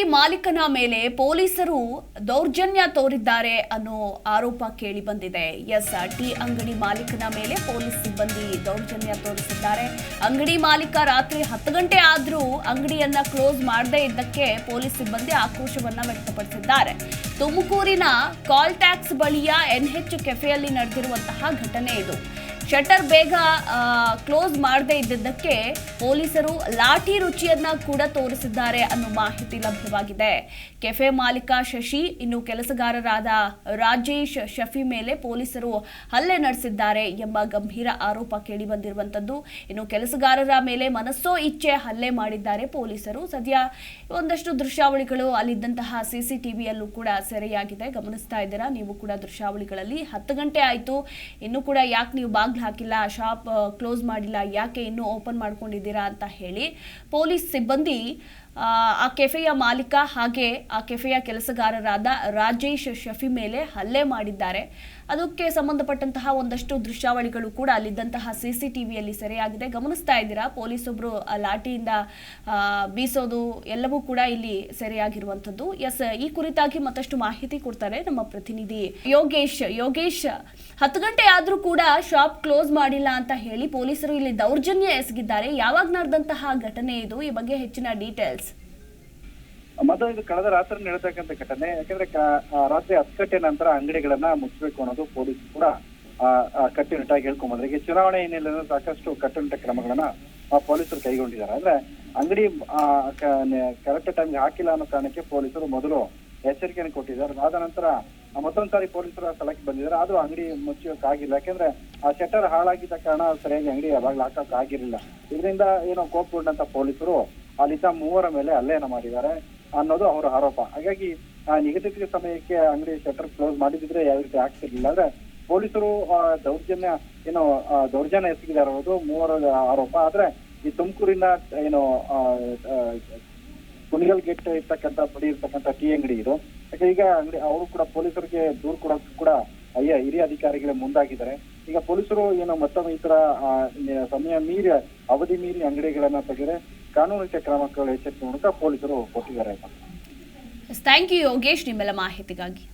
ಅಂಗಡಿ ಮಾಲೀಕನ ಮೇಲೆ ಪೊಲೀಸರು ದೌರ್ಜನ್ಯ ತೋರಿದ್ದಾರೆ ಅನ್ನೋ ಆರೋಪ ಕೇಳಿ ಬಂದಿದೆ. ಎಸ್, ಟಿ ಅಂಗಡಿ ಮಾಲೀಕನ ಮೇಲೆ ಪೊಲೀಸ್ ಸಿಬ್ಬಂದಿ ದೌರ್ಜನ್ಯ ತೋರಿಸಿದ್ದಾರೆ. ಅಂಗಡಿ ಮಾಲೀಕ ರಾತ್ರಿ ಹತ್ತು ಗಂಟೆ ಆದ್ರೂ ಅಂಗಡಿಯನ್ನ ಕ್ಲೋಸ್ ಮಾಡದೇ ಇದ್ದಕ್ಕೆ ಪೊಲೀಸ್ ಸಿಬ್ಬಂದಿ ಆಕ್ರೋಶವನ್ನ ವ್ಯಕ್ತಪಡಿಸಿದ್ದಾರೆ. ತುಮಕೂರಿನ ಕಾಲ್ ಟ್ಯಾಕ್ಸ್ ಬಳಿಯ ಎನ್ಎಚ್ ಕೆಫೆಯಲ್ಲಿ ನಡೆದಿರುವಂತಹ ಘಟನೆ ಇದು. ಶಟರ್ ಬೇಗ ಕ್ಲೋಸ್ ಮಾಡದೇ ಇದ್ದಿದ್ದಕ್ಕೆ ಪೊಲೀಸರು ಲಾಠಿ ರುಚಿಯನ್ನ ಕೂಡ ತೋರಿಸಿದ್ದಾರೆ ಅನ್ನೋ ಮಾಹಿತಿ ಲಭ್ಯವಾಗಿದೆ. ಕೆಫೆ ಮಾಲೀಕ ಶಶಿ, ಇನ್ನು ಕೆಲಸಗಾರರಾದ ರಾಜೇಶ್ ಶಫಿ ಮೇಲೆ ಪೊಲೀಸರು ಹಲ್ಲೆ ನಡೆಸಿದ್ದಾರೆ ಎಂಬ ಗಂಭೀರ ಆರೋಪ ಕೇಳಿ ಬಂದಿರುವಂತದ್ದು ಇನ್ನು ಕೆಲಸಗಾರರ ಮೇಲೆ ಮನಸ್ಸೋ ಇಚ್ಛೆ ಹಲ್ಲೆ ಮಾಡಿದ್ದಾರೆ ಪೊಲೀಸರು. ಸದ್ಯ ಒಂದಷ್ಟು ದೃಶ್ಯಾವಳಿಗಳು ಅಲ್ಲಿದ್ದಂತಹ ಸಿಸಿಟಿವಿಯಲ್ಲೂ ಕೂಡ ಸೆರೆಯಾಗಿದೆ. ಗಮನಿಸ್ತಾ ಇದ್ದೀರಾ? ನೀವು ಕೂಡ ದೃಶ್ಯಾವಳಿಗಳಲ್ಲಿ ಹತ್ತು ಗಂಟೆ ಆಯಿತು. ಇನ್ನು ಕೂಡ ಯಾಕೆ ನೀವು ಬಾಗ್ಲು ಹಾಕಿಲ್ಲ ಶಾಪ್ ಕ್ಲೋಸ್ ಮಾಡಿಲ್ಲ ಯಾಕೆ ಇನ್ನೂ ಓಪನ್ ಮಾಡ್ಕೊಂಡಿದ್ದೀರಾ ಅಂತ ಹೇಳಿ ಪೊಲೀಸ್ ಸಿಬ್ಬಂದಿ ಆ, ಕೆಫೆಯ ಮಾಲೀಕ ಹಾಗೆ ಆ ಕೆಫೆಯ ಕೆಲಸಗಾರರಾದ ರಾಜೇಶ್ ಶಫಿ ಮೇಲೆ ಹಲ್ಲೆ ಮಾಡಿದ್ದಾರೆ. ಅದಕ್ಕೆ ಸಂಬಂಧಪಟ್ಟಂತಹ ಒಂದಷ್ಟು ದೃಶ್ಯಾವಳಿಗಳು ಕೂಡ ಅಲ್ಲಿದ್ದಂತಹ ಸಿ ಸಿ ಟಿವಿಯಲ್ಲಿ ಸೆರೆಯಾಗಿದೆ. ಗಮನಿಸ್ತಾ ಇದ್ದೀರಾ? ಪೊಲೀಸೊಬ್ಬರು ಲಾಠಿಯಿಂದ ಬೀಸೋದು ಎಲ್ಲವೂ ಕೂಡ ಇಲ್ಲಿ ಸೆರೆಯಾಗಿರುವಂಥದ್ದು. ಎಸ್ ಈ ಕುರಿತಾಗಿ ಮತ್ತಷ್ಟು ಮಾಹಿತಿ ಕೊಡ್ತಾರೆ ನಮ್ಮ ಪ್ರತಿನಿಧಿ ಯೋಗೇಶ್. ಯೋಗೇಶ್ ಹತ್ತು ಗಂಟೆ ಆದರೂ ಕೂಡ ಶಾಪ್ ಕ್ಲೋಸ್ ಮಾಡಿಲ್ಲ ಅಂತ ಹೇಳಿ ಪೊಲೀಸರು ಇಲ್ಲಿ ದೌರ್ಜನ್ಯ ಎಸಗಿದ್ದಾರೆ. ಯಾವಾಗ ನಡೆದಂತಹ ಘಟನೆ ಇದು? ಈ ಬಗ್ಗೆ ಹೆಚ್ಚಿನ ಡೀಟೇಲ್ಸ್. ಮೊದಲು ಇದು ಕಳೆದ ರಾತ್ರಿ ನಡೆತಕ್ಕಂಥ ಘಟನೆ. ಯಾಕಂದ್ರೆ ರಾತ್ರಿ ಹತ್ತು ಗಂಟೆ ನಂತರ ಅಂಗಡಿಗಳನ್ನ ಮುಚ್ಚಬೇಕು ಅನ್ನೋದು ಪೊಲೀಸ್ ಕೂಡ ಕಟ್ಟುನಿಟ್ಟಾಗಿ ಹೇಳ್ಕೊಂಡ್ಬಂದ್ರೆ ಈಗ ಚುನಾವಣೆ ಹಿನ್ನೆಲೆಯಲ್ಲಿ ಸಾಕಷ್ಟು ಕಟ್ಟುನಿಟ್ಟ ಕ್ರಮಗಳನ್ನ ಪೊಲೀಸರು ಕೈಗೊಂಡಿದ್ದಾರೆ. ಅಂದ್ರೆ ಅಂಗಡಿ ಕರೆಕ್ಟ್ ಟೈಮ್ಗೆ ಹಾಕಿಲ್ಲ ಅನ್ನೋ ಕಾರಣಕ್ಕೆ ಪೊಲೀಸರು ಮೊದಲು ಎಚ್ಚರಿಕೆಯನ್ನು ಕೊಟ್ಟಿದ್ದಾರೆ. ಆದ ನಂತರ ಮತ್ತೊಂದ್ಸಾರಿ ಮತ್ತೊಂದ್ ಸಾರಿ ಪೊಲೀಸರು ಸ್ಥಳಕ್ಕೆ ಬಂದಿದ್ದಾರೆ. ಅದು ಅಂಗಡಿ ಮುಚ್ಚೋಕ್ ಆಗಿಲ್ಲ ಯಾಕಂದ್ರೆ ಆ ಶೆಟ್ಟರ್ ಹಾಳಾಗಿದ್ದ ಕಾರಣ ಸರಿಯಾಗಿ ಅಂಗಡಿ ಯಾವಾಗ ಹಾಕಕ್ ಆಗಿರ್ಲಿಲ್ಲ ಇದರಿಂದ ಏನೋ ಕೋಪಗೊಂಡಂತ ಪೊಲೀಸರು ಅಲ್ಲಿದ್ದ ಮೂವರ ಮೇಲೆ ಅಲ್ಲೇನ ಮಾಡಿದ್ದಾರೆ. ಅನ್ನೋದು ಅವರ ಆರೋಪ. ಹಾಗಾಗಿ ಆ ನಿಗದಿತ ಸಮಯಕ್ಕೆ ಅಂಗಡಿ ಶಟರ್ ಕ್ಲೋಸ್ ಮಾಡಿದ್ರೆ ಯಾವ ರೀತಿ ಆಗ್ತಿರ್ಲಿಲ್ಲ. ಅಂದ್ರೆ ಪೊಲೀಸರು ದೌರ್ಜನ್ಯ, ಏನೋ ದೌರ್ಜನ್ಯ ಎಸಗಿದ್ದಾರೆ ಅನ್ನೋದು ಮೂವರ ಆರೋಪ. ಆದ್ರೆ ಈ ತುಮಕೂರಿನ, ಏನು ಕುಣಿಗಲ್ ಗೇಟ್ ಇರ್ತಕ್ಕಂಥ ಬಳಿ ಇರ್ತಕ್ಕಂಥ ಟೀ ಅಂಗಡಿ ಇದು. ಯಾಕೆ ಈಗ ಅಂಗಡಿ, ಅವರು ಕೂಡ ಪೊಲೀಸರಿಗೆ ದೂರು ಕೊಡೋಕೆ ಕೂಡ ಅಯ್ಯ, ಹಿರಿಯ ಅಧಿಕಾರಿಗಳೇ ಮುಂದಾಗಿದ್ದಾರೆ. ಈಗ ಪೊಲೀಸರು ಏನು ಮತ್ತೊಮ್ಮೆ ಈ ತರ ಸಮಯ ಮೀರಿ, ಅವಧಿ ಮೀರಿ ಅಂಗಡಿಗಳನ್ನ ತೆಗೆದ್ರೆ ಕಾನೂನು ಕ್ರಮಗಳು ಎಚ್ಚರಿಕೆ ಮೂಲಕ ಪೊಲೀಸರು ಕೊಟ್ಟಿದ್ದಾರೆ ಥ್ಯಾಂಕ್ ಯು ಯೋಗೇಶ್ ನಿಮ್ಮೆಲ್ಲ ಮಾಹಿತಿಗಾಗಿ.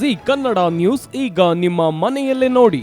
ಜಿ ಕನ್ನಡ ನ್ಯೂಸ್ ಈಗ ನಿಮ್ಮ ಮನೆಯಲ್ಲೇ ನೋಡಿ.